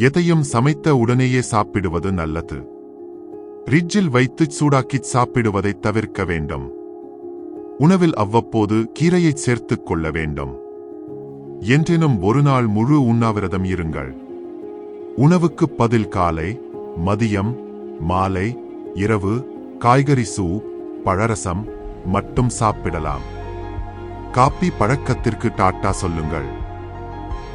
எதையும் சமைத்த உடனேயே சாப்பிடுவது நல்லது. ரிட்ஜில் வைத்து சூடாக்கிச் சாப்பிடுவதை தவிர்க்க வேண்டும். உணவில் அவ்வப்போது கீரையைச் சேர்த்துக் கொள்ள வேண்டும். என்றேனும் ஒரு நாள் முழு உண்ணாவிரதம் இருங்கள். உணவுக்கு பதில் காலை மதியம் மாலை இரவு காய்கறி சூப் பழரசம் மட்டும் சாப்பிடலாம். காப்பி பழக்கத்திற்கு டாட்டா சொல்லுங்கள்.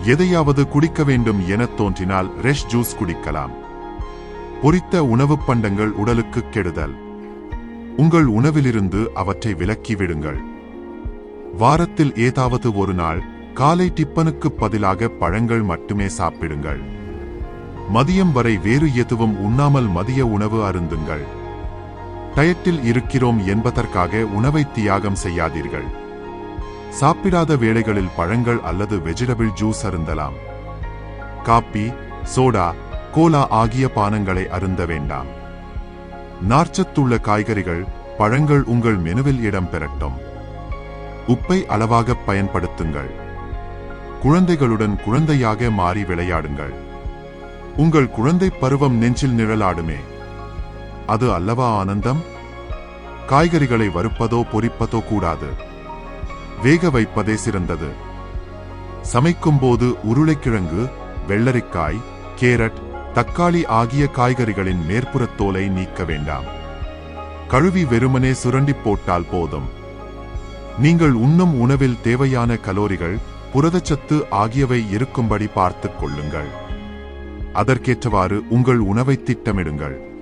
எதையாவது குடிக்க வேண்டும் எனத் தோன்றினால் ரெஷ் ஜூஸ் குடிக்கலாம். பொரித்த உணவுப் பண்டங்கள் உடலுக்கு கெடுதல். உங்கள் உணவிலிருந்து அவற்றை விலக்கி விடுங்கள். வாரத்தில் ஏதாவது ஒரு நாள் காலை டிப்பனுக்கு பதிலாக பழங்கள் மட்டுமே சாப்பிடுங்கள். மதியம் வரை வேறு எதுவும் உண்ணாமல் மதிய உணவு அருந்துங்கள். டயட்டில் இருக்கிறோம் என்பதற்காக உணவை தியாகம் செய்யாதீர்கள். சாப்பிடாத வேளைகளில் பழங்கள் அல்லது வெஜிடபிள் ஜூஸ் அருந்தலாம். காப்பி சோடா கோலா ஆகிய பானங்களை அருந்த வேண்டாம். நார்ச்சத்துள்ள காய்கறிகள் பழங்கள் உங்கள் மெனுவில் இடம் பெறட்டும். உப்பை அளவாக பயன்படுத்துங்கள். குழந்தைகளுடன் குழந்தையாக மாறி விளையாடுங்கள். உங்கள் குழந்தை பருவம் நெஞ்சில் நிழலாடுமே. அது அல்லவா ஆனந்தம்? காய்கறிகளை வறுப்பதோ பொரிப்பதோ கூடாது. வேக வைப்பதே சிறந்தது. சமைக்கும்போது உருளைக்கிழங்கு வெள்ளரிக்காய் கேரட் தக்காளி ஆகிய காய்கறிகளின் மேற்புறத் தோலை நீக்க வேண்டாம். கழுவி வெறுமனே சுரண்டி போட்டால் போதும். நீங்கள் உண்ணும் உணவில் தேவையான கலோரிகள் புரதச்சத்து ஆகியவை இருக்கும்படி பார்த்துக் கொள்ளுங்கள். அதற்கேற்றவாறு உங்கள் உணவை திட்டமிடுங்கள்.